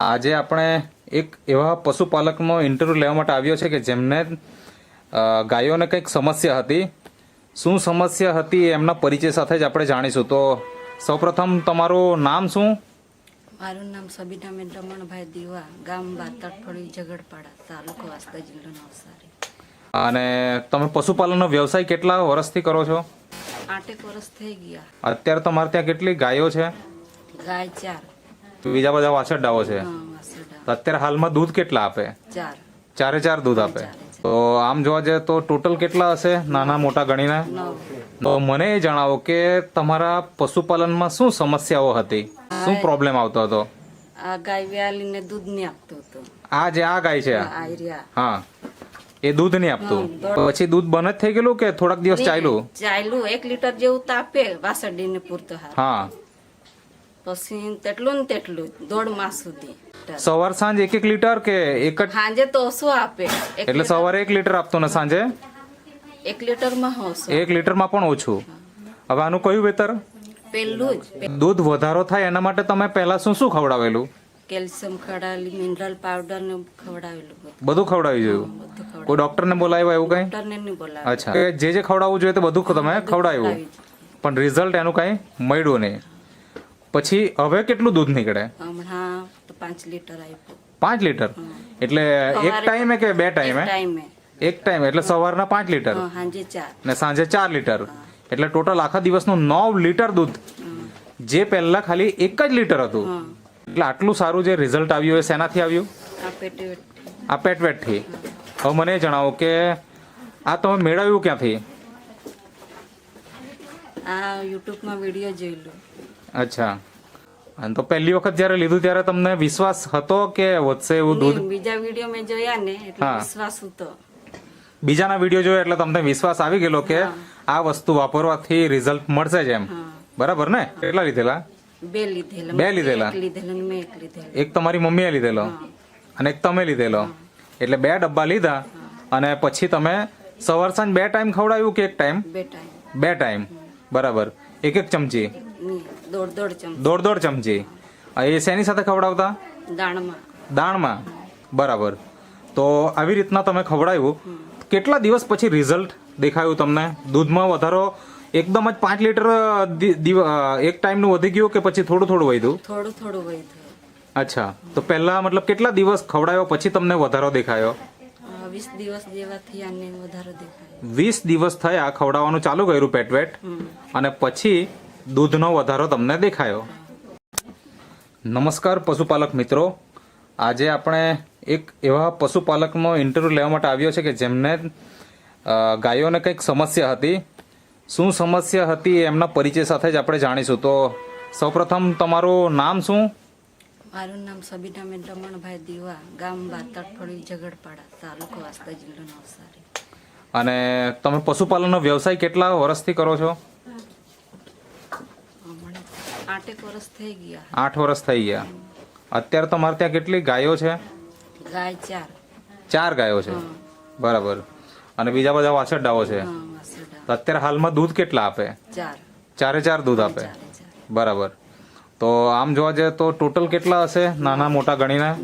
આજે આપણે એક એવા પશુપાલકનો ઇન્ટરવ્યૂ લેવા માટે આવ્યો છે કે જેમને ગાયોને કંઈક સમસ્યા હતી. શું સમસ્યા હતી એમના પરિચય સાથે જ આપણે જાણીશું. તો સૌપ્રથમ તમારું નામ શું? મારું નામ સબીનાબેન રમણભાઈ દીવા ગામ બાતડફળી ઝઘડપાડા તાલુકો વાસ્તા જિલ્લો નવસારી. અને તમે પશુપાલનનો વ્યવસાય કેટલા વર્ષથી કરો છો? આઠેક વર્ષ થઈ ગયા. અત્યારે તમારે ત્યાં કેટલી ગાયો છે? ગાય ચાર. બીજા બધા વાછરડાઓ છે. અત્યારે હાલમાં દૂધ કેટલા આપે? ચારે. ચાર દૂધ આપે. તો આમ જોવા જઈએ તો ટોટલ કેટલા હશે? નાના મોટા ગણીને? તો મને એ જણાવો કે તમારા પશુપાલનમાં શું સમસ્યાઓ હતી? શું પ્રોબ્લેમ આવતો હતો? આ ગાય વ્યાલીને દૂધ નહીં આપતું હતું. આ જે આ ગાય છે? હા. એ દૂધ નહીં આપતું? પછી દૂધ બંધ જ થઈ ગયેલું કે થોડાક દિવસ ચાલ્યું ચાલ્યું એક લીટર જેવું તાપે આપે વાસરડીને પૂરતો હા. પછી તેટલું ને તેટલું દોઢ માસ સુધી. સવાર સાંજ એક એક લીટર કે એક જ? સાંજે તો ઓછું આપે. એટલે સવારે એક લીટર આપતો ને સાંજે? એક લીટરમાં ઓછું. એક લીટરમાં પણ ઓછું. હવે આનું કયું વેતર? પેલું જ. દૂધ વધારો થાય એના માટે તમે પહેલા શું શું ખવડાવેલું? કેલ્શિયમ ખવડાવેલી મિનરલ પાવડર ને ખવડાવેલું બધું. ખવડાવી જોયું? કોઈ ડોક્ટર ડોક્ટરને બોલાવ્યા એવું કઈ? ડોક્ટરને નહીં બોલાવે અચ્છા. જે જે ખવડાવવું જોઈએ તે બધું તમે ખવડાવ્યું. પણ રિઝલ્ટ એનું કઈ મળ્યું નહીં. પછી હવે કેટલું દૂધ નીકળે? હમણાં તો પાંચ લીટર આપ્યું. પાંચ લીટર? એટલે એક ટાઈમે કે બે ટાઈમે? એક ટાઈમ એટલે સવારના પાંચ લીટર? ને સાંજે ચાર લીટર. એટલે ટોટલ આખા દિવસનું નવ લીટર દૂધ. જે પહેલા ખાલી એક જ લીટર હતું. એટલે આટલું સારું જે રિઝલ્ટ આવ્યું એ શેનાથી આવ્યું? આ પેટી આ પેટવેટથી હવે મને એ જણાવો કે આ તમે મેળવ્યું ક્યાંથી? આ યુટ્યુબમાં વીડિયો જોયેલું. અચ્છા. અને તો પહેલી વખત જ્યારે લીધું ત્યારે તમને વિશ્વાસ હતો કે વધશે એવું દૂધ? બીજા વીડિયો મેં જોયા ને એટલે. વિશ્વાસ હતો. બીજાના વીડિયો જોયો એટલે તમને વિશ્વાસ આવી ગયેલો કે આ વસ્તુ વાપરવાથી રિઝલ્ટ મળશે જ એમ. બરાબર ને? કેટલા લીધેલા? બે લીધેલા. બે લીધેલા? એક તમારી મમ્મીએ લીધેલો અને એક તમે લીધેલો. એટલે બે ડબ્બા લીધા અને પછી તમે સવાર સાંજ બે ટાઈમ ખવડાવ્યું કે એક ટાઈમ? બે ટાઈમ. બે ટાઈમ. બરાબર. એક એક ચમચી? દોઢ દોઢ ચમચી. દોઢ દોઢ ચમચી. એ શેની સાથે ખવડાવતા? દાણમાં. દાણમાં. બરાબર. તો આવી રીતના તમે ખવડાવ્યું. કેટલા દિવસ પછી રિઝલ્ટ દેખાયું તમને? દૂધમાં વધારો એકદમ જ પાંચ લીટર એક ટાઈમનું વધી ગયું કે પછી થોડું થોડું વધ્યું? થોડું થોડું વધ્યું. અચ્છા. તો પહેલા મતલબ કેટલા દિવસ ખવડાવ્યો પછી તમને વધારો દેખાયો? વીસ દિવસ જેવા થયા વધારો દેખાયો. વીસ દિવસ થયા ખવડાવવાનું ચાલુ કર્યું પેટવેટ હમ. અને પછી દૂધનો વધારો તમને દેખાયો. નમસ્કાર પશુપાલક મિત્રો. આજે આપણે એક એવા પશુપાલકનો ઇન્ટરવ્યૂ લેવા માટે આવ્યો છે કે જેમને ગાયોને કંઈક સમસ્યા હતી. શું સમસ્યા હતી એમના પરિચય સાથે જ આપણે જાણીશું. તો સૌપ્રથમ તમારું નામ શું? મારું નામ સબીનાબેન રમણભાઈ દીવા ગામ બાતડફળી ઝઘડપાડા તાલુકો વાસ્તા જિલ્લો નવસારી. અને તમે પશુપાલનનો વ્યવસાય કેટલા વર્ષથી કરો છો? આઠેક વર્ષ થઈ ગયા. આઠ વર્ષ થઈ ગયા. અત્યારે તમારે ત્યાં કેટલી ગાયો છે? ગાય ચાર. ચાર ગાયો છે? બરાબર. અને બીજા બધા વાછરડાઓ છે? અત્યારે હાલમાં દૂધ કેટલા આપે? ચાર. ચારે ચાર દૂધ આપે? બરાબર. તો આમ જોવા જઈએ તો ટોટલ કેટલા હશે? નાના મોટા ગણીને?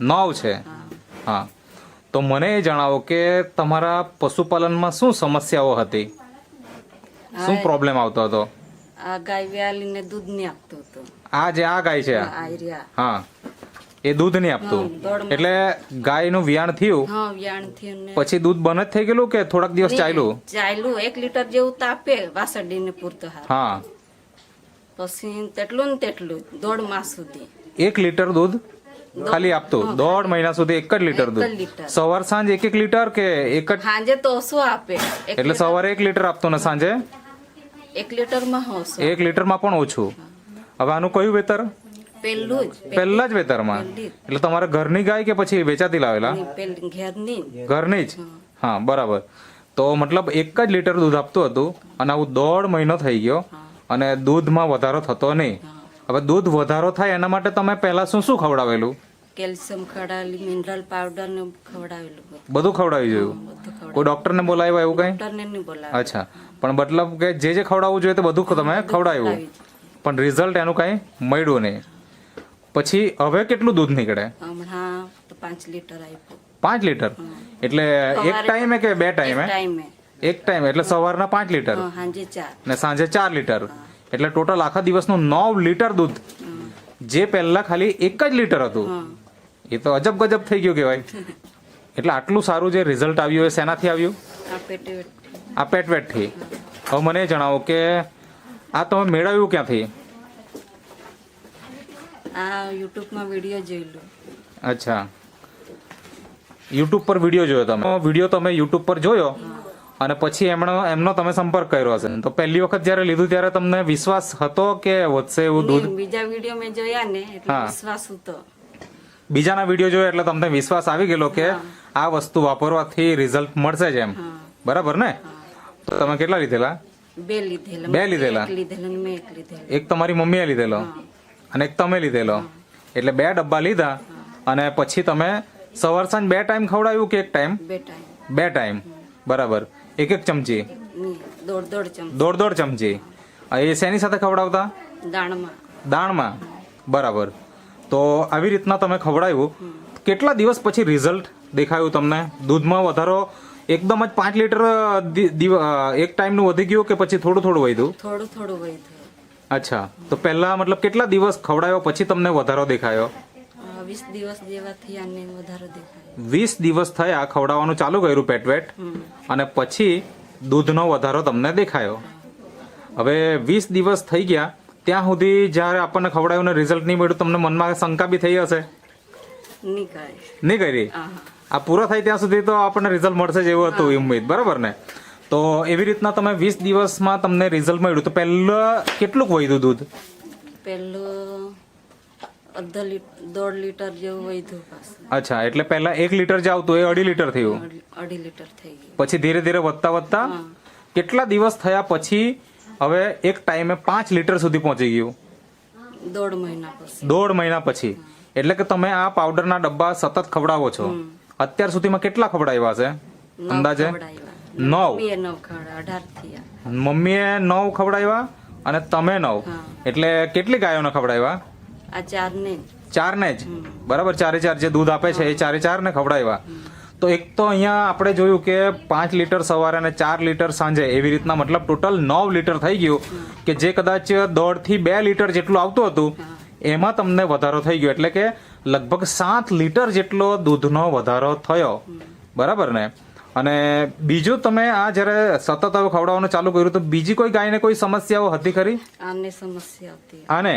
નવ. છે? હા. તો મને એ જણાવો કે તમારા પશુપાલનમાં શું સમસ્યાઓ હતી? શું પ્રોબ્લેમ આવતો હતો? આ ગાય વ્યાલીને દૂધ ને આપતો હતો. આ જે આ ગાય છે હા. એ દૂધ નહીં આપતું. એટલે ગાયનું વિયાણ થયું. હા વ્યાણ થયું પછી દૂધ બંધ જ થઈ ગયેલું કે થોડાક દિવસ ચાલ્યું ચાલ્યું એક લીટર જેવું તાપે આપે વાસરડીને પૂરતો હા. પછી તેટલું ને તેટલું દોઢ માસ સુધી. એક લીટર દૂધ ખાલી આપતું? દોઢ મહિના સુધી એક જ લીટર દૂધ? સવાર સાંજ એક એક લીટર કે એક જ? સાંજે તો ઓછું આપે. એટલે સવારે એક લીટર આપતો ને સાંજે? એક લીટરમાં એક લીટરમાં પણ ઓછું. હવે આનું કયું વેતર? પેલું જ પહેલા જ વેતરમાં. એટલે તમારા ઘરની ગાય કે પછી વેચાતી લાવેલા? ની ઘરની જ. હા. બરાબર. તો મતલબ એક જ લીટર દૂધ આપતું હતું અને આવું દોઢ મહિનો થઈ ગયો અને દૂધમાં વધારો થતો નહીં. હવે દૂધ વધારો થાય એના માટે તમે પહેલા શું શું ખવડાવેલું? કેલ્શિયમ ખવડાવેલી મિનરલ પાવડર ને ખવડાવેલું બધું. ખવડાવી જોયું? કોઈ ડોક્ટર ડોક્ટરને બોલાવ્યા એવું કઈ? ડોક્ટરને નહીં બોલાવે અચ્છા. પણ મતલબ કે જે જે ખવડાવવું જોઈએ તે બધું તમે ખવડાવ્યું પણ રિઝલ્ટ એનું કઈ મળ્યું નહીં. પછી હવે કેટલું દૂધ નીકળે? હમણાં પાંચ લીટર આપ્યું. પાંચ લીટર? એટલે એક ટાઈમે કે બે ટાઈમે? એક ટાઈમ. એટલે સવારના પાંચ લીટર? સાંજે ચાર. ને સાંજે ચાર લીટર? એટલે ટોટલ આખા દિવસનું નવ લીટર દૂધ. જે પહેલા ખાલી એક જ લીટર હતું. એ તો અજબ ગજબ થઈ ગયું કહેવાય. એટલે આટલું સારું જે રિઝલ્ટ આવ્યું એ શેનાથી આવ્યું? આ પેટે આ પેટવેટથી હવે મને જણાવો કે આ તમે મેળવ્યું ક્યાંથી? આ યુટ્યુબમાં વીડિયો જોયેલું. અચ્છા. યુટ્યુબ પર વીડિયો જોયો તમે. વીડિયો તમે યુટ્યુબ પર જોયો અને પછી એમનો એમનો તમે સંપર્ક કર્યો હશે. તો પહેલી વખત જ્યારે લીધું ત્યારે તમને વિશ્વાસ હતો કે વધશે એવું દૂધ? બીજા વીડિયો મેં જોયા ને. વિશ્વાસ હતો. બીજાના વીડિયો જોયો એટલે તમને વિશ્વાસ આવી ગયેલો કે આ વસ્તુ વાપરવાથી રિઝલ્ટ મળશે જ એમ. બરાબર ને? તો તમે કેટલા લીધેલા? બે લીધેલા. બે લીધેલા? એક તમારી મમ્મીએ લીધેલો અને એક તમે લીધેલો. એટલે બે ડબ્બા લીધા અને પછી તમે સવાર સાંજ બે ટાઈમ ખવડાવ્યું કે એક ટાઈમ બે ટાઈમ બે ટાઈમ બરાબર. એક એક ચમચી? દોઢ દોઢ ચમચી. દોઢ દોઢ ચમચી. એ શેની સાથે ખવડાવતા? દાણમાં. દાણમાં? બરાબર. તો આવી રીતના તમે ખવડાવ્યું કેટલા દિવસ પછી રિઝલ્ટ દેખાયું તમને? દૂધમાં વધારો એકદમ જ પાંચ લીટર એક ટાઈમનું વધી ગયું કે પછી થોડું થોડું વધ્યું? થોડું થોડું વધ્યું. અચ્છા. તો પહેલા મતલબ કેટલા દિવસ ખવડાવ્યો પછી તમને વધારો દેખાયો? વીસ દિવસ વધારે વીસ દિવસ થયા ખવડાવવાનું ચાલુ કર્યું પેટવેટ અને પછી દૂધનો વધારો તમને દેખાયો. હવે વીસ દિવસ થઈ ગયા. ત્યાં સુધી જ્યારે આપણને ખવડાવ્યું ને રિઝલ્ટ નહીં મળ્યું તમને મનમાં શંકા બી થઈ હશે? નહીં કરી? આ પૂરો થાય ત્યાં સુધી તો આપણને રિઝલ્ટ મળશે જ એવું હતું ઉમેદ બરાબર ને? તો એવી રીતના તમે વીસ દિવસમાં તમને રિઝલ્ટ મળ્યું. તો પહેલા કેટલું વધ્યું દૂધ? પહેલું અડધો લીટર દોઢ લીટર જેવું વધ્યું અચ્છા એટલે પહેલા એક લીટર જે આવતું એ અઢી લીટર થયું? અઢી લીટર થઈ ગયું. પછી ધીરે ધીરે વધતા વધતા કેટલા દિવસ થયા પછી હવે એક ટાઈમે પાંચ લીટર સુધી પહોંચી ગયું. દોઢ મહિના પછી. દોઢ મહિના પછી. એટલે કે તમે આ પાવડરના ડબ્બા સતત ખવડાવો છો. અત્યાર સુધીમાં કેટલા ખવડાવ્યા છે? અંદાજે? નવ? મમ્મીએ નવ ખવડાવ્યા અને તમે નવ. એટલે કેટલી ગાયોને ખવડાવ્યા? આ ચાર ને જ? બરાબર ચારે ચાર જે દૂધ આપે છે એ ચારે ચાર ને ખવડાવ્યા. તો એક તો અહીંયા આપણે જોયું કે પાંચ લીટર સવારે અને ચાર લીટર સાંજે એવી રીતના મતલબ ટોટલ નવ લીટર થઈ ગયું કે જે કદાચ દોઢથી બે લીટર જેટલું આવતું હતું એમાં તમને વધારો થઈ ગયો. એટલે કે લગભગ સાત લીટર જેટલો દૂધનો વધારો થયો. બરાબર ને? અને બીજું તમે આ જ્યારે સતત હવે ખવડાવવાનું ચાલુ કર્યું તો બીજી કોઈ ગાયને કોઈ સમસ્યાઓ હતી ખરી? આને સમસ્યા હતી. આને?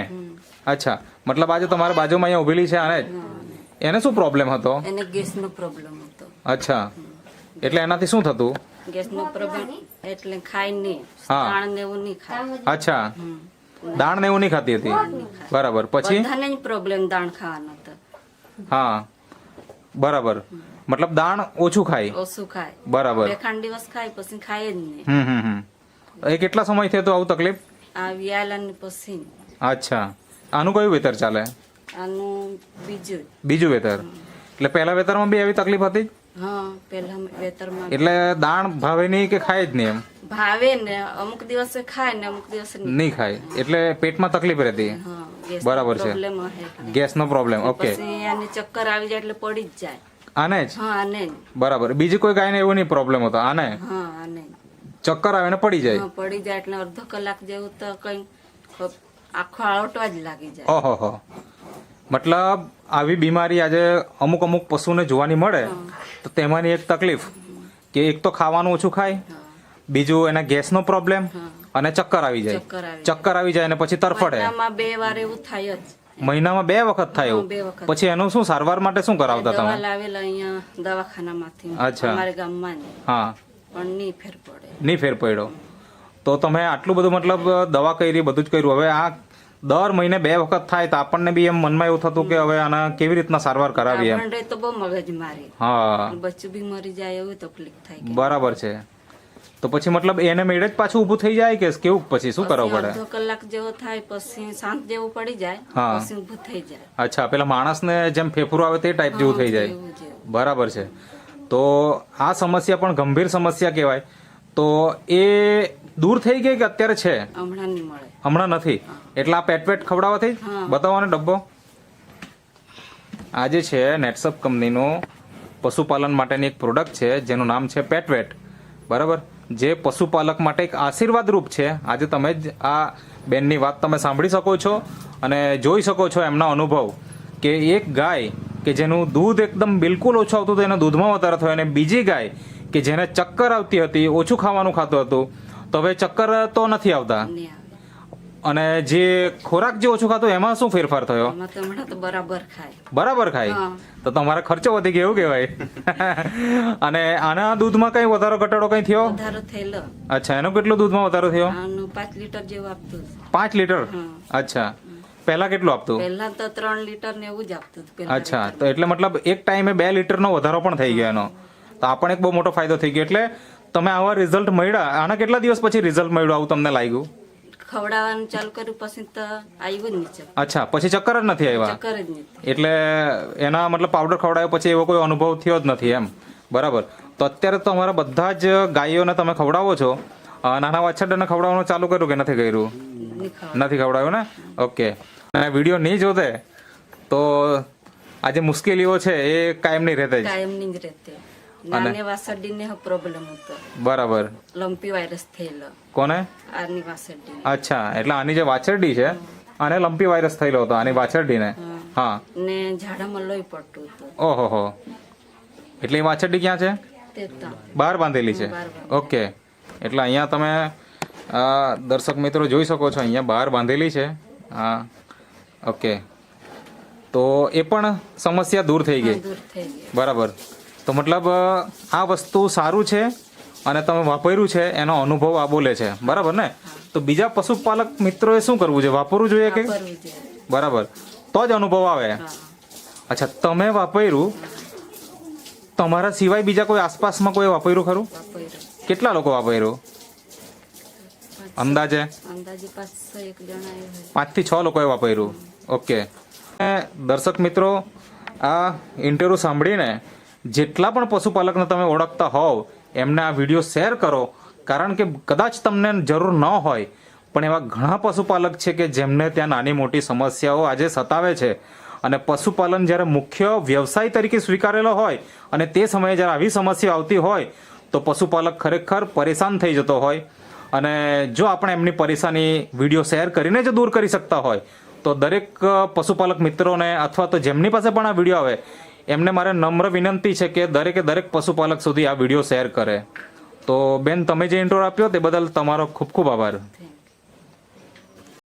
અચ્છા. મતલબ આજે તમારા બાજુમાં અહીંયા ઉભેલી છે આને એને શું પ્રોબ્લેમ હતો? એને ગેસનો પ્રોબ્લેમ હતો. અચ્છા. એટલે એનાથી શું થતું? ગેસનું પ્રોબ્લેમ એટલે ખાય નહીં હા. દાણ ને એવું નહીં ખાય. અચ્છા. દાણ ને એવું નહીં ખાતી હતી? બરાબર. પછી? બધાને જ પ્રોબ્લેમ દાણ ખાવાનો હતો. હા. બરાબર. મતલબ દાણ ઓછું ખાય? ઓછું ખાય. બરાબર. બે ખાંડ દિવસ ખાય પછી ખાય જ નહીં. હમ હમ હમ. એ કેટલા સમય થયો તો આવું તકલીફ? આ વ્યાલન પછી. અચ્છા. આનું કયું વેતર ચાલે? આનું બીજું. બીજું વેતર. એટલે પહેલા વેતરમાં બી એવી તકલીફ હતી? હા પેલા વેતરમાં એટલે દાણ ભાવે નહીં કે ખાય જ નહીં એમ? ભાવે ને અમુક દિવસે ખાય ને અમુક દિવસે નહીં ખાય. એટલે પેટમાં તકલીફ રહેતી? બરાબર છે. ગેસનો પ્રોબ્લેમ ઓકે એની ચક્કર આવી જાય એટલે પડી જ જાય. આને જ? હા આને જ. બરાબર. બીજી કોઈ ગાયને એવું નહીં પ્રોબ્લેમ હતો. આને? હા આને ચક્કર આવે ને પડી જાય. પડી જાય એટલે અડધો કલાક જેવું તો કઈ આખો આળોટવા જ લાગી જાય. ઓહો મતલબ આવી બીમારી આજે અમુક અમુક પશુને જોવાની મળે તો તેમાંની એક તકલીફ કે એક તો ખાવાનું ઓછું ખાય બીજું એના ગેસનો પ્રોબ્લેમ અને ચક્કર આવી જાય. ચક્કર આવી જાય. અને પછી તરફડે. મહિનામાં બે વાર એવું થાય જ. મહિનામાં બે વખત થાય એવું. પછી એનું શું સારવાર માટે શું કરાવતા તમે? લાવેલા અહીંયા દવાખાનામાંથી. અચ્છા. અમારા ગામમાં હા. પણ નહીં ફેર પડે. નહીં ફેર પડ્યો. તો તમે આટલું બધું મતલબ દવા કરી બધું જ કર્યું. હવે આ દર મહિને બે વખત થાય તો આપણને બી એમ મનમાં એવું થતું કે હવે આના કેવી રીતના સારવાર કરાવી એમ. તો બહુ મગજ મારે. હા. બચ્ચું બી મરી જાય એવું તકલીફ થાય બરાબર છે. તો પછી મતલબ એને મેળે જ પાછું ઊભું થઈ જાય કે કેવું? પછી શું કરવું પડે? અડધો કલાક જેવો થાય પછી શાંત જેવું પડી જાય. પછી ઊભું થઈ જાય. અચ્છા પેલા માણસને જેમ ફેફરું આવે તે ટાઈપ જેવું થઈ જાય. બરાબર છે. તો આ સમસ્યા પણ ગંભીર સમસ્યા કહેવાય. તો એ દૂર થઈ ગઈ કે અત્યારે છે? હમણાં નહીં મળે. હમણાં નથી. એટલે આ પેટ પેટ ખવડાવવાથી. બતાવવાનો ડબ્બો. આજે છે નેટસપ કંપનીનું પશુપાલન માટેની એક પ્રોડક્ટ છે જેનું નામ છે પેટવેટ બરાબર? જે પશુપાલક માટે એક આશીર્વાદ રૂપ છે. આજે તમે જ આ બેનની વાત તમે સાંભળી શકો છો અને જોઈ શકો છો એમના અનુભવ કે એક ગાય કે જેનું દૂધ એકદમ બિલકુલ ઓછું આવતું હતું એના દૂધમાં વધારો થયો અને બીજી ગાય કે જેને ચક્કર આવતી હતી ઓછું ખાવાનું ખાતું હતું તો હવે ચક્કર તો નથી આવતા. અને જે ખોરાક જે ઓછું ખાતો એમાં શું ફેરફાર થયો? હમણાં તો બરાબર ખાય. બરાબર ખાય? તો તમારા ખર્ચો વધી ગયો એવું કહેવાય. અને આના દૂધમાં કઈ વધારો ઘટાડો કઈ થયો? વધારો થયેલો. અચ્છા એનો કેટલો દૂધમાં વધારો થયો? પાંચ લીટર જેવું આપતું. પાંચ લીટર? અચ્છા. પહેલા કેટલું આપતું? પહેલા તો ત્રણ લીટર ને એવું જ આપતું અચ્છા તો એટલે મતલબ એક ટાઈમે બે લીટરનો વધારો પણ થઈ ગયો એનો. તો આ પણ એક બહુ મોટો ફાયદો થઈ ગયો. એટલે તમે આવા રિઝલ્ટ મળ્યા. આના કેટલા દિવસ પછી રિઝલ્ટ મળ્યું આવું તમને લાગ્યું? ખવડાવવાનું ચાલુ કર્યું પછી તો આવ્યું જ નહીં અચ્છા પછી ચક્કર જ નથી આવ્યા ચક્કર જ નહીં. એટલે એના મતલબ પાવડર ખવડાવ્યો પછી એવો કોઈ અનુભવ થયો જ નથી એમ? બરાબર. તો અત્યારે તો અમારા બધા જ ગાયોને તમે ખવડાવો છો. નાના વાછરડાને ખવડાવવાનું ચાલુ કર્યું કે નથી કર્યું? નથી ખવડાવ્યું ને? ઓકે. અને વીડિયો નહીં જોતે તો આ જે મુશ્કેલીઓ છે એ કાયમ નહીં રહેતે જ. કાયમ નહીં રહેતે. નાને વાસરડીને પ્રોબ્લેમ હતો. બરાબર. લંપી વાયરસ થયેલો. કોને? આની અચ્છા એટલે આની જે વાછરડી છે અને લંપી વાયરસ થયેલો હતો આની વાછરડીને? હા. ને ઝાડામાં લોહી પડતું હતું. ઓહો હો એટલે એ વાછરડી ક્યાં છે? બહાર બાંધેલી છે. ઓકે. એટલે અહીંયા તમે દર્શક મિત્રો જોઈ શકો છો અહીંયા બહાર બાંધેલી છે. હા. ઓકે. તો એ પણ સમસ્યા દૂર થઈ ગઈ. બરાબર. તો મતલબ આ વસ્તુ સારું છે અને તમે વાપર્યું છે એનો અનુભવ આ બોલે છે. બરાબર ને? તો બીજા પશુપાલક મિત્રોએ શું કરવું છે વાપરવું જોઈએ કે? બરાબર. તો જ અનુભવ આવે. અચ્છા તમે વાપર્યું તમારા સિવાય બીજા કોઈ આસપાસમાં કોઈ વાપર્યું ખરું? કેટલા લોકો વાપર્યું? અંદાજે? પાંચથી છ લોકોએ વાપર્યું. ઓકે. દર્શક મિત્રો આ ઇન્ટરવ્યૂ સાંભળીને જેટલા પણ પશુપાલકને તમે ઓળખતા હોવ, એમને આ વીડિયો શેર કરો, કારણ કે કદાચ તમને જરૂર ન હોય. પણ એવા ઘણા પશુપાલક છે કે જેમને ત્યાં નાની મોટી સમસ્યાઓ આજે સતાવે છે. અને પશુપાલન જ્યારે મુખ્ય વ્યવસાય તરીકે સ્વીકારેલો હોય અને તે સમયે જ્યારે આવી સમસ્યા આવતી હોય, તો પશુપાલક ખરેખર પરેશાન થઈ જતો હોય. અને જો આપણે એમની પરેશાની વીડિયો શેર કરીને જ દૂર કરી શકતા હોય, તો દરેક પશુપાલક મિત્રોને અથવા તો જેમની પાસે પણ આ વીડિયો આવે એમને મારે નમ્ર વિનંતી છે કે દરેકે દરેક પશુપાલક સુધી આ વીડિયો શેર કરે. તો બેન, તમે જે ઇન્ટ્રો આપ્યો તે બદલ તમારો ખૂબ ખૂબ આભાર.